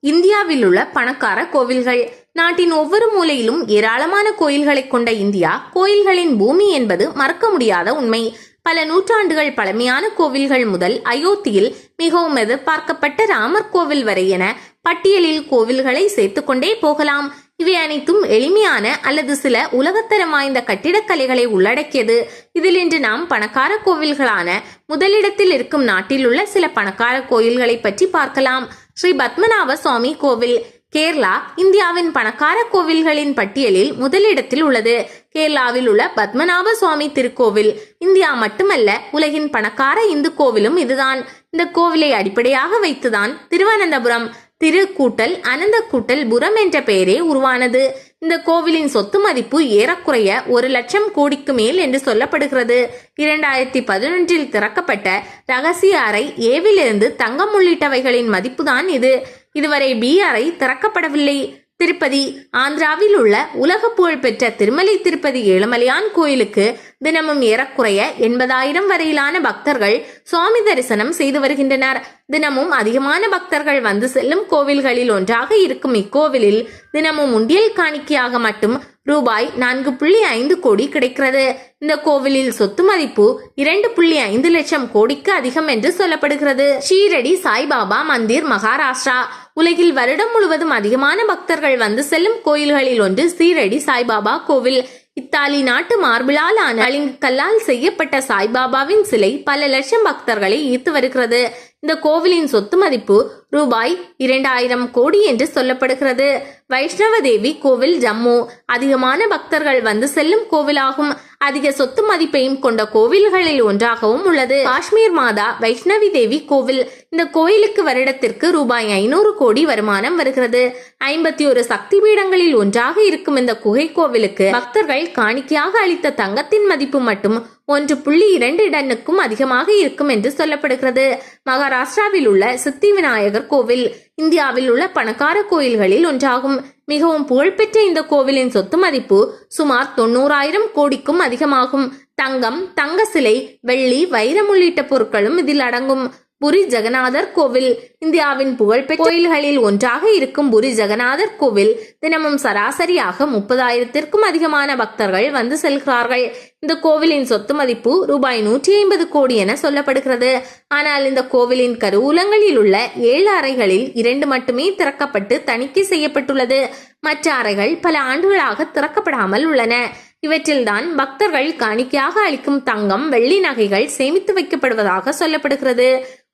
இந்தியாவில் உள்ள பணக்கார கோவில்கள். நாட்டின் ஒவ்வொரு மூலையிலும் ஏராளமான கோயில்களை கொண்ட இந்தியா கோயில்களின் பூமி என்பது மறக்க முடியாத உண்மை. பல நூற்றாண்டுகள் பழமையான கோவில்கள் முதல் அயோத்தியில் மிகவும் எதிர்பார்க்கப்பட்ட ராமர் கோவில் வரை என பட்டியலில் கோவில்களை சேர்த்துக்கொண்டே போகலாம். இவை அனைத்தும் எளிமையான அல்லது சில உலகத்தரம் வாய்ந்த கட்டிடக்கலைகளை உள்ளடக்கியது. இதில் இன்று நாம் பணக்கார கோவில்களான முதலிடத்தில் இருக்கும் நாட்டில் உள்ள சில பணக்கார கோயில்களை பற்றி பார்க்கலாம். ஸ்ரீ பத்மநாப சுவாமி கோவில் கேரளா இந்தியாவின் பணக்கார கோவில்களின் பட்டியலில் முதலிடத்தில் உள்ளது. கேரளாவில் உள்ள பத்மநாப சுவாமி திருக்கோவில் இந்தியா மட்டுமல்ல உலகின் பணக்கார இந்து கோவிலும் இதுதான். இந்த கோவிலை அடிப்படையாக வைத்துதான் திருவனந்தபுரம் திருக்கூட்டல் அனந்த கூட்டல் புரம் என்ற பெயரே உருவானது. இந்த கோவிலின் சொத்து மதிப்பு ஏறக்குறைய ஒரு லட்சம் கோடிக்கு மேல் என்று சொல்லப்படுகிறது. இரண்டாயிரத்தி பதினொன்றில் திறக்கப்பட்ட ரகசிய அறை ஏவிலிருந்து தங்கம் உள்ளிட்டவைகளின் மதிப்புதான் இது. இதுவரை பி அறை திறக்கப்படவில்லை. திருப்பதி ஆந்திராவில் உள்ள உலக புகழ்பெற்ற திருமலை திருப்பதி ஏழுமலையான் கோயிலுக்கு தினமும் ஏறக்குறைய எண்பதாயிரம் வரையிலான பக்தர்கள் சுவாமி தரிசனம் செய்து வருகின்றனர். தினமும் அதிகமான பக்தர்கள் வந்து செல்லும் கோவில்களில் ஒன்றாக இருக்கும் இக்கோவிலில் தினமும் உண்டியல் காணிக்கையாக மட்டும் ரூபாய் நான்கு புள்ளி ஐந்து கோடி கிடைக்கிறது. இந்த கோவிலில் சொத்து மதிப்பு இரண்டு புள்ளி ஐந்து லட்சம் கோடிக்கு அதிகம் என்று சொல்லப்படுகிறது. ஷீரடி சாய்பாபா மந்திர் மகாராஷ்டிரா. உலகில் வருடம் முழுவதும் அதிகமான பக்தர்கள் வந்து செல்லும் கோயில்களில் ஒன்று சீரடி சாய்பாபா கோவில். இத்தாலி நாட்டு மார்பிளால் ஆன அலிங்கு கல்லால் செய்யப்பட்ட சாய்பாபாவின் சிலை பல லட்சம் பக்தர்களை ஈர்த்து வருகிறது. இந்த கோவிலின் சொத்து மதிப்பு ரூபாய் இரண்டாயிரம் கோடி என்று சொல்லப்படுகிறது. வைஷ்ணவ தேவி கோவில் ஜம்மு. அதிகமான பக்தர்கள் வந்து செல்லும் கோவிலாகும். அதிக சொத்து மதிப்பையும் கொண்ட கோவில்களில் ஒன்றாகவும் உள்ளது. காஷ்மீர் மாதா வைஷ்ணவி தேவி கோவில். இந்த கோயிலுக்கு வருடத்திற்கு ரூபாய் ஐநூறு கோடி வருமானம் வருகிறது. ஐம்பத்தி ஒரு சக்தி பீடங்களில் ஒன்றாக இருக்கும் இந்த குகை கோவிலுக்கு பக்தர்கள் காணிக்கையாக அளித்த தங்கத்தின் மதிப்பு மட்டும் ஒன்று புள்ளி இரண்டு டன்னுக்கும் அதிகமாக இருக்கும் என்று சொல்லப்படுகிறது. மகாராஷ்டிராவில் உள்ள சித்தி விநாயகர் கோவில் இந்தியாவில் உள்ள பணக்கார கோயில்களில் ஒன்றாகும். மிகவும் புகழ்பெற்ற இந்த கோவிலின் சொத்து மதிப்பு சுமார் தொண்ணூறாயிரம் கோடிக்கும் அதிகமாகும். தங்கம் தங்க சிலை வெள்ளி வைரம் உள்ளிட்ட பொருட்களும் இதில் அடங்கும். புரி ஜெகநாதர் கோவில். இந்தியாவின் புகழ்பெற்ற கோயில்களில் ஒன்றாக இருக்கும் புரி ஜெகநாதர் கோவில் தினமும் சராசரியாக முப்பதாயிரத்திற்கும் அதிகமான பக்தர்கள் வந்து செல்கிறார்கள். இந்த கோவிலின் சொத்து மதிப்பு ரூபாய் நூற்றி ஐம்பது கோடி என சொல்லப்படுகிறது. ஆனால் இந்த கோவிலின் கருவூலங்களில் உள்ள ஏழு அறைகளில் இரண்டு மட்டுமே திறக்கப்பட்டு தணிக்கை செய்யப்பட்டுள்ளது. மற்ற அறைகள் பல ஆண்டுகளாக திறக்கப்படாமல் உள்ளன. இவற்றில்தான் பக்தர்கள் காணிக்கையாக அளிக்கும் தங்கம் வெள்ளி நகைகள் சேமித்து வைக்கப்படுவதாக சொல்லப்படுகிறது.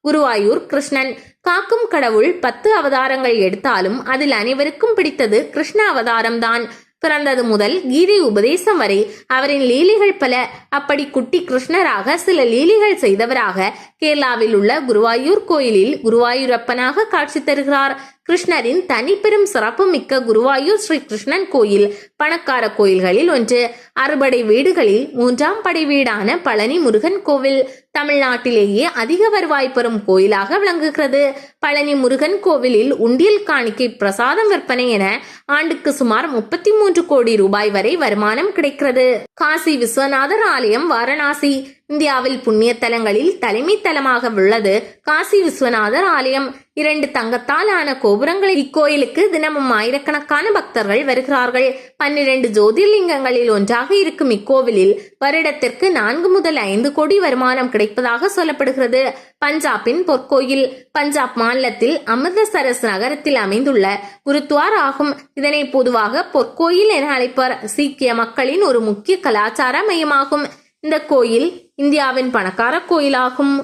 குருவாயூர் கிருஷ்ணன். காக்கும் கடவுள் பத்து அவதாரங்கள் எடுத்தாலும் அதில் அனைவருக்கும் பிடித்தது கிருஷ்ண அவதாரம்தான். பிறந்தது முதல் கீதை உபதேசம் வரை அவரின் லீலிகள் பல. அப்படி குட்டி கிருஷ்ணராக சில லீலிகள் செய்தவராக கேரளாவில் உள்ள குருவாயூர் கோயிலில் குருவாயூரப்பனாக காட்சி தருகிறார். கிருஷ்ணரின் தனிப்பெரும் சிறப்பு மிக்க குருவாயூர் ஸ்ரீ கிருஷ்ணன் கோயில் பணக்கார கோயில்களில் ஒன்று. அறுபடை வீடுகளில் மூன்றாம் படை வீடான பழனி முருகன் கோவில் தமிழ்நாட்டிலேயே அதிக வருவாய் பெறும் கோயிலாக விளங்குகிறது. பழனி முருகன் கோவிலில் உண்டியல் காணிக்கை பிரசாதம் விற்பனை என ஆண்டுக்கு சுமார் முப்பத்தி மூன்று கோடி ரூபாய் வரை வருமானம் கிடைக்கிறது. காசி விஸ்வநாதர் ஆலயம் வாரணாசி. இந்தியாவில் புண்ணிய தலங்களில் தலைமை தலமாக உள்ளது காசி விஸ்வநாதர் ஆலயம். இரண்டு தங்கத்தால் ஆன கோபுரங்கள் இக்கோயிலுக்கு தினமும் ஆயிரக்கணக்கான பக்தர்கள் வருகிறார்கள். பன்னிரண்டு ஜோதிர்லிங்கங்களில் ஒன்றாக இருக்கும் இக்கோவிலில் வருடத்திற்கு நான்கு முதல் ஐந்து கோடி வருமானம் கிடைப்பதாக சொல்லப்படுகிறது. பஞ்சாபின் பொற்கோயில் பஞ்சாப் மாநிலத்தில் அமிர்தசரஸ் நகரத்தில் அமைந்துள்ள குருத்வார் ஆகும். இதனை பொதுவாக பொற்கோயில் என அழைப்பர். சீக்கிய மக்களின் ஒரு முக்கிய கலாச்சார மையமாகும். இந்த கோயில் இந்தியாவின் பணக்கார கோயிலாகும்.